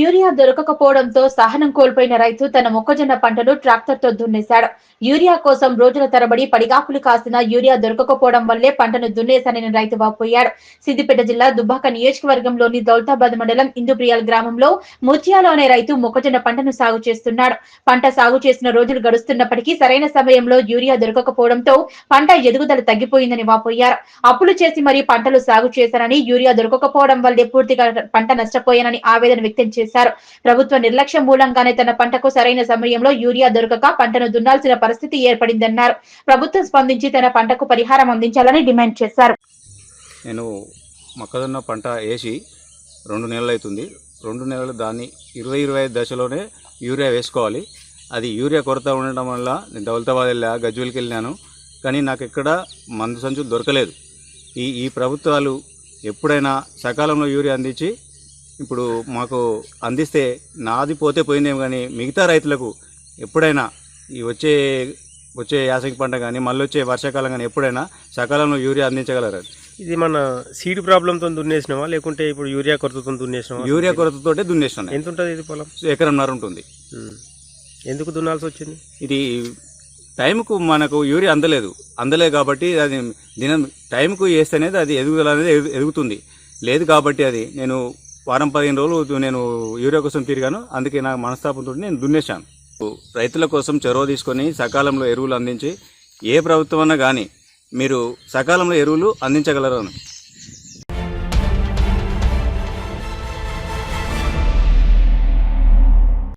Urea దొరకకపోవడంతో సహనం కోల్పోయిన రైతు తన మొక్కజొన్న పంటను ట్రాక్టర్తో దున్నేశాడు. యూరియా కోసం రోజుల తరబడి పడిగాపులు కాసిన యూరియా దొరకకపోవడం వల్లే పంటను దున్నేశానని రైతు వాపోయాడు. సిద్దిపేట జిల్లా దుబ్బాక నియోజకవర్గంలోని దౌల్తాబాద్ మండలం ఇందుప్రియాల్ గ్రామంలో ముత్యాలు అనే రైతు మొక్కజొన్న పంటను సాగు చేస్తున్నాడు. పంట సాగు చేసిన రోజులు గడుస్తున్నప్పటికీ సరైన సమయంలో యూరియా దొరకకపోవడంతో పంట ఎదుగుదల తగ్గిపోయిందని వాపోయారు. అప్పులు చేసి మరీ పంటలు సాగు చేశారని యూరియా దొరకకపోవడం వల్లే పూర్తిగా పంట నష్టపోయానని ఆవేదన వ్యక్తం చేశారు. ప్రభుత్వ నిర్లక్ష్యం మూలంగానే తన పంటకు సరైన సమయంలో యూరియా దొరకక పంటను దున్నాల్సిన పరిస్థితి ఏర్పడిందన్నారు. ప్రభుత్వం స్పందించి తన పంటకు పరిహారం అందించాలని డిమాండ్ చేశారు. నేను మొక్కజొన్న పంట వేసి రెండు నెలలు అవుతుంది రెండు నెలలు దాన్ని ఇరవై ఇరవై ఐదు దశలోనే యూరియా వేసుకోవాలి. అది యూరియా కొరత ఉండడం వల్ల నేను దౌలతాబాద్ వెళ్ళా గజ్వెల్కి వెళ్ళాను. కానీ నాకు ఎక్కడ మందు సంచులు దొరకలేదు. ఈ ఈ ప్రభుత్వాలు ఎప్పుడైనా సకాలంలో యూరియా అందించి ఇప్పుడు మాకు అందిస్తే నాది పోతే పోయిందేమో కానీ మిగతా రైతులకు ఎప్పుడైనా ఈ వచ్చే వచ్చే యాసంగి పంట కానీ మళ్ళీ వచ్చే వర్షాకాలం కానీ ఎప్పుడైనా సకాలంలో యూరియా అందించగలరు? ఇది మన సీడ్ ప్రాబ్లంతో దున్నేసినావా? లేకుంటే ఇప్పుడు యూరియా కొరతతో దున్నేసినావా? యూరియా కొరతతోటే దున్నేస్తున్నాయి ఎంత ఉంటుంది ఇది పొలం? ఎకరంన్నర ఉంటుంది. ఉమ్. ఎందుకు దున్నాల్సి వచ్చింది? ఇది టైంకు మనకు యూరియా అందలేదు. అందలేదు కాబట్టి అది దినం టైంకు వేస్తేనేది అది ఎదుగుదల అనేది ఎదు- ఎదుగుతుంది. లేదు కాబట్టి అది నేను వారం పదిహేను రోజులు నేను యూరియా కోసం తిరిగాను. అందుకే నాకు మనస్తాపంతో నేను దున్నేశాను. రైతుల కోసం చొరవ తీసుకొని సకాలంలో ఎరువులు అందించి ఏ ప్రభుత్వం అన్నా కానీ మీరు సకాలంలో ఎరువులు అందించగలరు అని